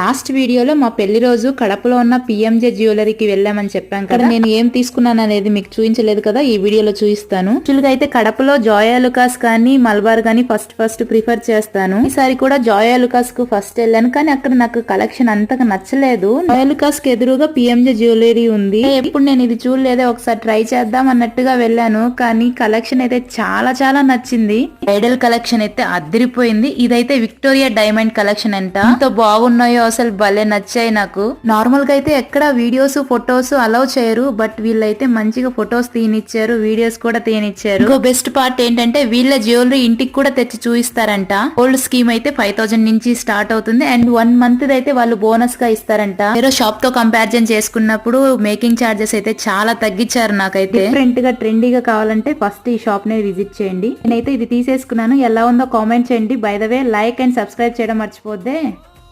Last వీడియోలో మా పెళ్ళి రోజు కడపలో ఉన్న పిఎంజే జ్యువెలరీకి వెళ్ళామని చెప్పాం కదా. నేను ఏం తీసుకున్నాను అనేది మీకు చూపించలేదు కదా ఈ వీడియోలో చూపిస్తాను. యాక్చువల్గా అయితే కడపలో జోయా లుకాస్ కానీ మల్బార్ కానీ ఫస్ట్ ఫస్ట్ ప్రిఫర్ చేస్తాను. ఈసారి కూడా జోయా లుకాస్కు ఫస్ట్ వెళ్ళాను కానీ అక్కడ నాకు కలెక్షన్ అంతగా నచ్చలేదు. జోయా లుకాస్కి ఎదురుగా పిఎంజే జ్యువెలరీ ఉంది. ఎప్పుడు నేను ఇది చూడలేదే ఒకసారి ట్రై చేద్దాం అన్నట్టుగా వెళ్ళాను కానీ కలెక్షన్ అయితే చాలా చాలా నచ్చింది. బ్రైడల్ కలెక్షన్ అయితే అదిరిపోయింది. ఇదైతే విక్టోరియా డైమండ్ కలెక్షన్ అంట. ఎంత బాగున్నాయో అసలు భలే నచ్చాయి నాకు. నార్మల్గా అయితే ఎక్కడ వీడియోస్ ఫొటోస్ అలౌ చేయరు బట్ వీళ్ళైతే మంచిగా ఫొటోస్ తీయనిచ్చారు వీడియోస్ కూడా తీయనిచ్చారు ఇంకో బెస్ట్ పార్ట్ ఏంటంటే వీళ్ళ జ్యువెలరీ ఇంటికి కూడా తెచ్చి చూయిస్తారంట. ఓల్డ్ స్కీమ్ అయితే ఫైవ్ థౌసండ్ నుంచి స్టార్ట్ అవుతుంది అండ్ వన్ మంత్ అయితే వాళ్ళు బోనస్గా ఇస్తారంట. మీరు షాప్తో కంపారిజన్ చేసుకున్నప్పుడు మేకింగ్ చార్జెస్ అయితే చాలా తగ్గించారు నాకైతే. డిఫరెంట్గా ట్రెండీగా కావాలంటే ఫస్ట్ ఈ షాప్ నే విజిట్ చేయండి. నేనైతే ఇది తీసేసుకున్నాను. ఎలా ఉందో కామెంట్ చేయండి. By the way like and subscribe చేయడం మర్చిపోద్దే.